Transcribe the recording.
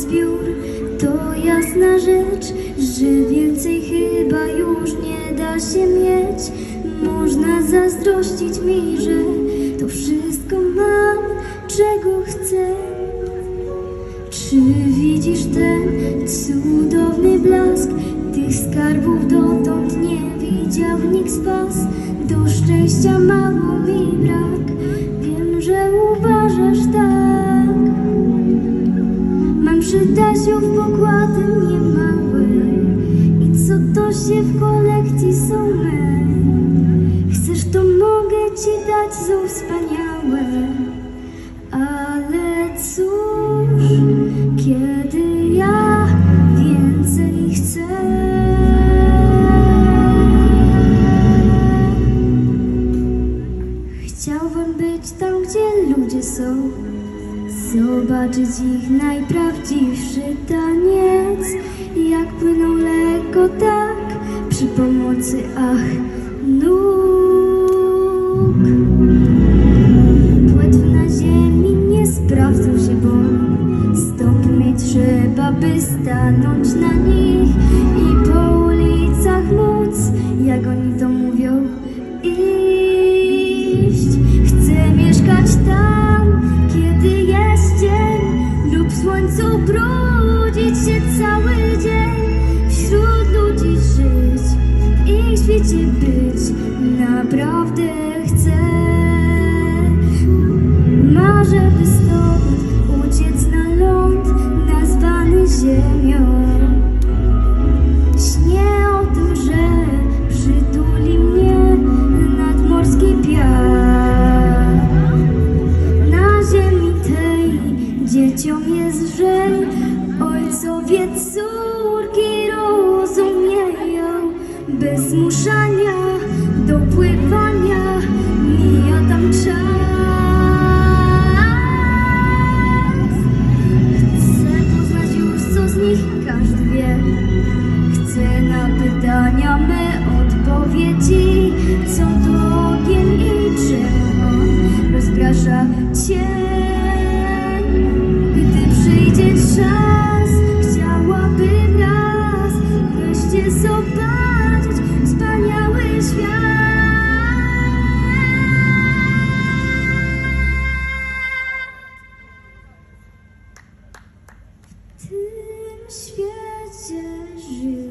zbiór. To jasna rzecz, że więcej chyba już nie da się mieć. Można zazdrościć mi, że to wszystko mam, czego chcę. Czy widzisz ten cudowny blask? Tych skarbów dotąd nie widział nikt z was. Do szczęścia mało mi brak. Wiem, że uważasz tak Mam przytasiów pokłady niemały I co to się w kolekcji są me Chcesz to mogę ci dać, są wspaniałe. Ale cóż, kiedy ja więcej chcę? Chciałbym być tam, gdzie ludzie są Zobaczyć ich najprawdziwszy taniec. Jak płyną lekko tak Przy pomocy ach nóg. Płetw na ziemi nie sprawdzą się, bo Stopy mieć trzeba, by stanąć na nich Naprawdę chcę Marzę, by stąd uciec na ląd nazwany ziemią. Śnię o tym, że przytuli mnie nadmorski piach. Na ziemi tej dzieciom jest żeń, ojcowie córki rozumieją. Bez zmuszania do pływania mija tam czas. Chcę poznać już, co z nich każdy wie. Chcę na pytania me odpowiedzi. 世界里